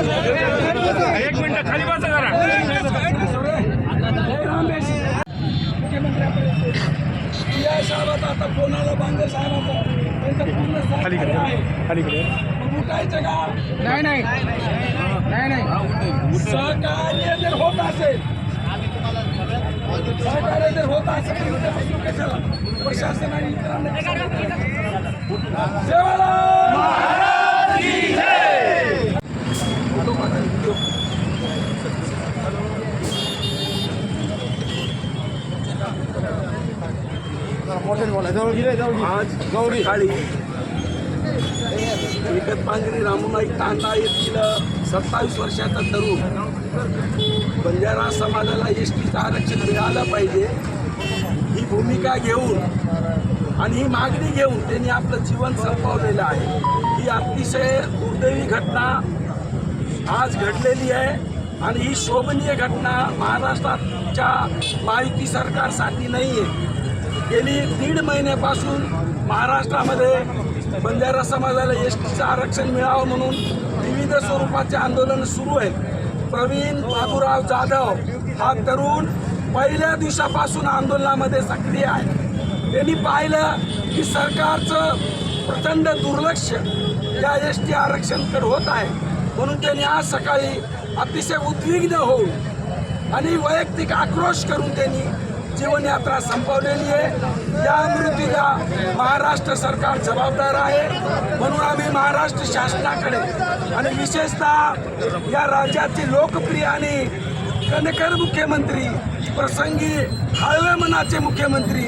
एक मिनिट खाली बसा जरा या आता कोणाला बांधे साहेबाचा त्यांचं पूर्ण उठायचं का नाही नाही. नाही नाही. सहकार्य जर होत असेल सहकार्य जर होत असेल कशाला प्रशासन आणि इतरांना कशाला? सेवालाल! पांगरी रामूनाईक येथील सत्तावीस वर्षाचा तरुण बंजारा समाजाला एस टीचं आरक्षण मिळालं पाहिजे. ही भूमिका घेऊन आणि ही मागणी घेऊन त्यांनी आपलं जीवन संपवलेलं आहे. ही अतिशय दुर्दैवी घटना आज घडलेली आहे आणि ही शोभनीय घटना महाराष्ट्राच्या माहिती सरकारसाठी नाही आहे गेली दीड महिन्यापासून महाराष्ट्रामध्ये बंजारा समाजाला एस टीचं आरक्षण मिळावं म्हणून विविध स्वरूपाचे आंदोलन सुरू आहेत. प्रवीण बाबूराव जाधव हा तरुण पहिल्या दिवसापासून आंदोलनामध्ये सक्रिय आहे. त्यांनी पाहिलं की सरकारचं प्रचंड दुर्लक्ष या एस टी आरक्षणकडे होत आहे. म्हणून त्यांनी आज सकाळी अतिशय उद्विग्न होऊन आणि वैयक्तिक आक्रोश करून त्यांनी जीवनयात्रा संपवलेली आहे. या मृत्यूला महाराष्ट्र सरकार जबाबदार आहे. म्हणून आम्ही महाराष्ट्र शासनाकडे आणि विशेषतः या राज्याचे लोकप्रिय आणि कणकर मुख्यमंत्री प्रसंगी हळव्या मनाचे मुख्यमंत्री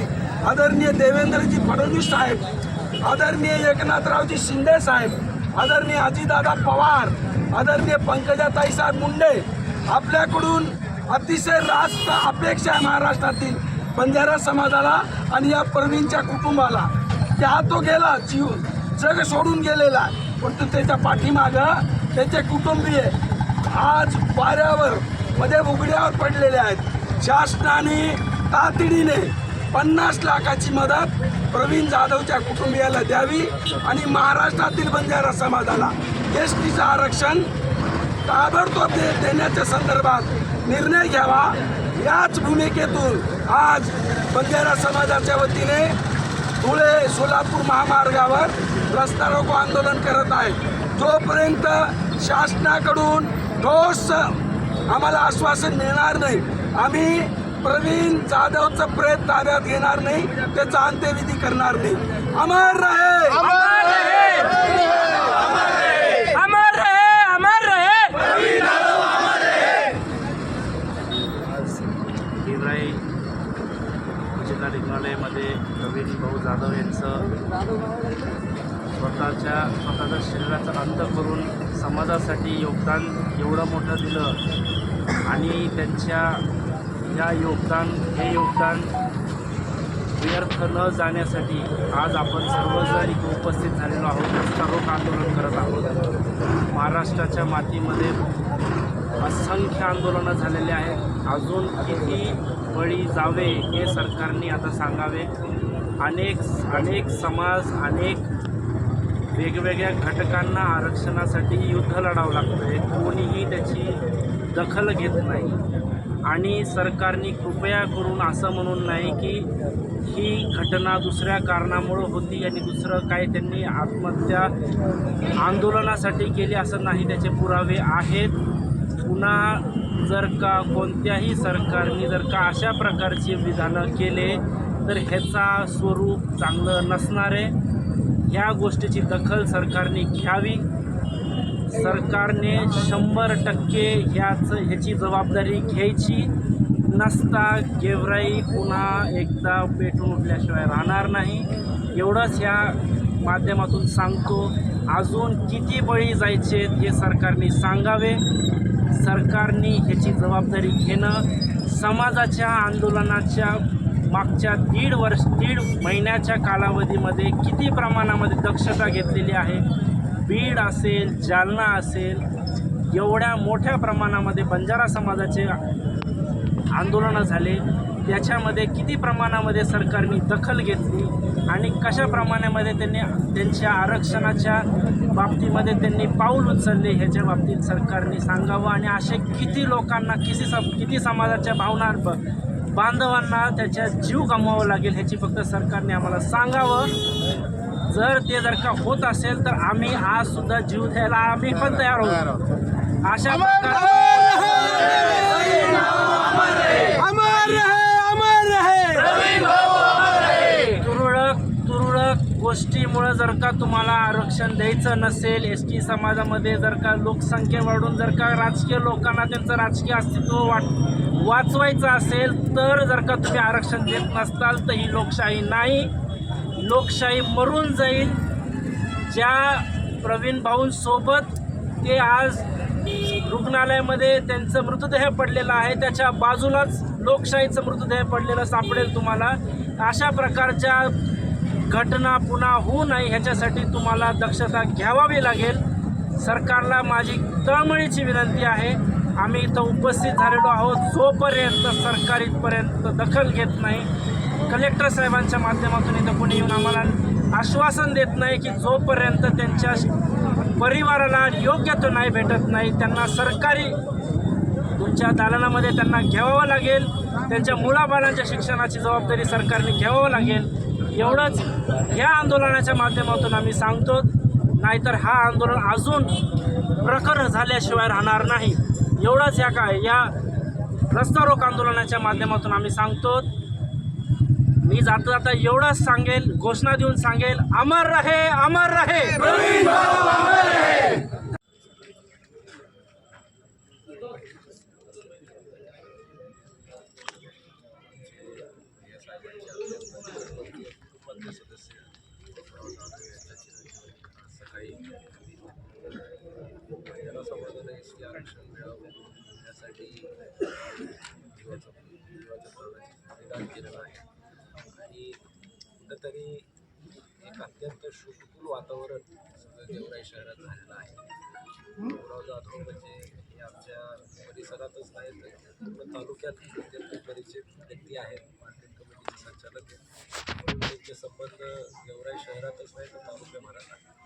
आदरणीय देवेंद्रजी फडणवीस साहेब आदरणीय एकनाथरावजी शिंदे साहेब आदरणीय अजितदादा पवार आदरणीय पंकजाताई साहेब मुंडे आपल्याकडून अतिशय रास्त अपेक्षा आहे महाराष्ट्रातील बंजारा समाजाला आणि या प्रवीणच्या कुटुंबाला. की हा तो गेला जीव जग सोडून गेलेला आहे. परंतु त्याच्या पाठीमागं त्याचे कुटुंबीय आज वाऱ्यावर मध्ये उघड्यावर पडलेले आहेत. शासनाने तातडीने पन्नास लाखाची मदत प्रवीण जाधवच्या कुटुंबियाला द्यावी आणि महाराष्ट्रातील बंजारा समाजाला एस टीचं आरक्षण ताबडतोब दे देण्याच्या संदर्भात निर्णय घ्यावा. याच भूमिकेतून आज बंजारा समाजाच्या वतीने धुळे सोलापूर महामार्गावर रस्ता रोको आंदोलन करत आहे जोपर्यंत शासनाकडून ठोस आम्हाला आश्वासन मिळणार नाही आम्ही प्रवीण जाधवचं प्रेत ताब्यात घेणार नाही त्याचा अंत्यविधी करणार नाही. अमर रहे अमर रहे अमर रहे गेवराई जिल्हा रुग्णालयामध्ये प्रवीण भाऊ जाधव यांचं स्वतःच्या स्वतःच्या शरीराचा अंत करून समाजासाठी योगदान एवढं मोठं दिलं. आणि त्यांच्या या योगदान हे योगदान व्यर्थ न जाण्यासाठी आज आपण सर्वजण इथे उपस्थित झालेलो आहोत. सर्व आंदोलन करत आहोत. महाराष्ट्राच्या मातीमध्ये असंख्य आंदोलनं झालेले आहेत. अजून किती बळी जावे हे सरकारने आता सांगावे. अनेक अनेक समाज अनेक वेगवेगळ्या घटकांना आरक्षणासाठी युद्ध लढावं लागतं आहे कोणीही त्याची दखल घेत नाही. आणि सरकारने कृपया करून असं म्हणून नाही की ही घटना दुसऱ्या कारणामुळं होती आणि दुसरं काय त्यांनी आत्महत्या आंदोलनासाठी केली असं नाही त्याचे पुरावे आहेत. पुन्हा जर का कोणत्याही सरकारने जर का अशा प्रकारचे विधानं केले तर ह्याचा स्वरूप चांगलं नसणार आहे. ह्या गोष्टीची दखल सरकारने घ्यावी. सरकारने शंभर टक्के ह्याच ह्याची जबाबदारी घ्यायची. नसता गेवराई पुन्हा एकदा पेटून उठल्याशिवाय राहणार नाही. एवढंच ह्या माध्यमातून सांगतो. अजून किती बळी जायचे हे सरकारने सांगावे. सरकारने ह्याची जबाबदारी घेणं. समाजाच्या आंदोलनाच्या मागच्या दीड वर्ष दीड महिन्याच्या कालावधीमध्ये किती प्रमाणामध्ये दक्षता घेतलेली आहे? बीड असेल जालना असेल एवढ्या मोठ्या प्रमाणामध्ये बंजारा समाजाचे आंदोलनं झाले. त्याच्यामध्ये किती प्रमाणामध्ये सरकारने दखल घेतली आणि कशा प्रमाणामध्ये त्यांनी त्यांच्या आरक्षणाच्या बाबतीमध्ये त्यांनी पाऊल उचलले ह्याच्या बाबतीत सरकारने सांगावं? आणि असे किती लोकांना किती सम किती समाजाच्या भावना बांधवांना त्याच्या जीव गमवावं लागेल ह्याची फक्त सरकारने आम्हाला सांगावं. जर ते जर का होत असेल तर आम्ही आज सुद्धा जीव द्यायला आम्ही पण तयार आहोत. अशा तुरळक तुरळक गोष्टीमुळं जर का तुम्हाला आरक्षण द्यायचं नसेल एस टी समाजामध्ये जर का लोकसंख्या वाढून जर का राजकीय लोकांना त्यांचं राजकीय अस्तित्व वाट वाचवायचं असेल तर जर का तुम्ही आरक्षण देत नसताल तर ही लोकशाही नाही. लोकशाही मरून जाईल. ज्या प्रवीण भाऊंसोबत ते आज रुग्णालयामध्ये त्यांचं मृतदेह पडलेला आहे त्याच्या बाजूलाच लोकशाहीचं मृतदेह पडलेलं सापडेल तुम्हाला. अशा प्रकारच्या घटना पुन्हा होऊ नये ह्याच्यासाठी तुम्हाला दक्षता घ्यावावी लागेल. सरकारला माझी तळमळीची विनंती आहे. आम्ही इथं उपस्थित झालेलो आहोत. जोपर्यंत सरकार इथपर्यंत दखल घेत नाही कलेक्टर साहेबांच्या माध्यमातून इथं कोणी येऊन आम्हाला आश्वासन देत नाही की जोपर्यंत त्यांच्या परिवाराला योग्य तो नाही भेटत नाही त्यांना सरकारी तुमच्या दालनामध्ये त्यांना घ्यावं लागेल. त्यांच्या मुलाबाळांच्या शिक्षणाची जबाबदारी सरकारने घ्यावं लागेल. एवढंच या आंदोलनाच्या माध्यमातून आम्ही सांगतो नाहीतर हा आंदोलन अजून प्रखर झाल्याशिवाय राहणार नाही. एवढंच या काय या रस्ता रोक आंदोलनाच्या माध्यमातून आम्ही सांगतो मी जाता जाता एवढाच सांगेल घोषणा देऊन सांगेल अमर रहे अमर रहे. एस टी आरक्षण मिळावं यासाठी निदान केलेलं आहे. आणि कुठंतरी एक अत्यंत शुभकुल वातावरण सगळं गेवराई शहरात झालेलं आहे. गौरव जाधव म्हणजे हे आमच्या परिसरातच नाही तर तालुक्यात अत्यंत परिचित व्यक्ती आहेत मार्केट कमिटीचे संचालक आहेत. त्यांचे संबंध गेवराई शहरातच नाही तर तालुक्याभरात आहे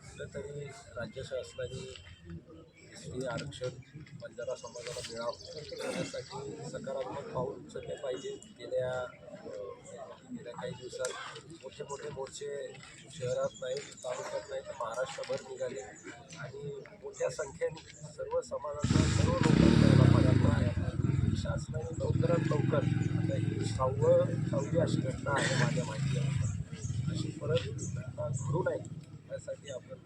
कुठलं तरी राज्य शासनाने हे आरक्षण बंजारा समाजाला मिळावं यासाठी सकारात्मक पाऊल उचलले पाहिजे. गेल्या गेल्या काही दिवसात मोठे मोठे मोर्चे शहरात नाही तालुक्यात नाही तर महाराष्ट्रभर निघाले. आणि मोठ्या संख्येने सर्व समाजाचा सर्व लोकांना याला आहे. शासनाने लवकरात लवकर आता ही सहावं सहावी अशी घटना आहे माझ्या माहिती अशी परत घडू नये यासाठी आपण